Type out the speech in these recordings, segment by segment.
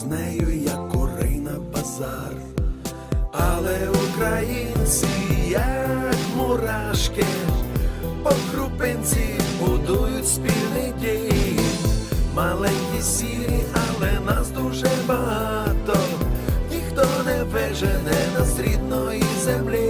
із нею, як корей на базар. Але українці, як мурашки, по крупинці будують спільний дім. Маленькі сірі, але нас дуже багато. Ніхто не вижене нас рідної землі.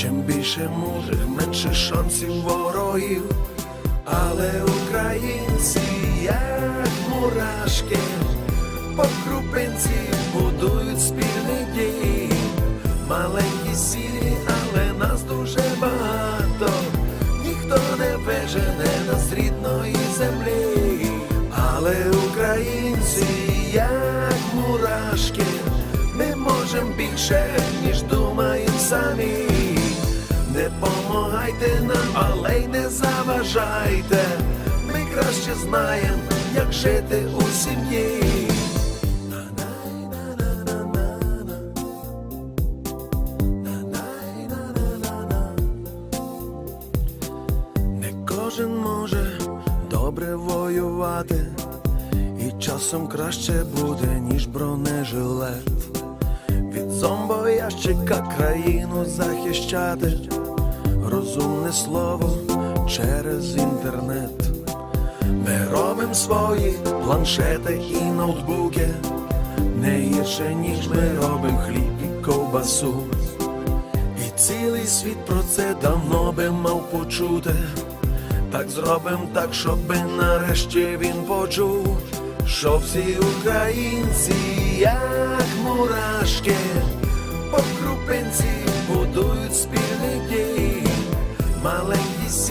Чим більше мудрих, менше шансів ворогів. Але українці, як мурашки, по крупинці будують спільний дім. Маленькі сірі, але нас дуже багато. Ніхто не вижене нас рідної землі. Але українці, як мурашки, ми можемо більше, заважайте. Ми краще знаємо, як жити у сім'ї. Не кожен може добре воювати, і часом краще буде, ніж бронежилет. Від зомбоящика країну захищати, розумне слово через інтернет. Ми робимо свої планшети і ноутбуки, не гірше, ніж ми робимо хліб і ковбасу. І цілий світ про це давно би мав почути. Так зробим так, щоби нарешті він почув, що всі українці, як мурашки, по крупинці будують спільний дім. Маленькі нас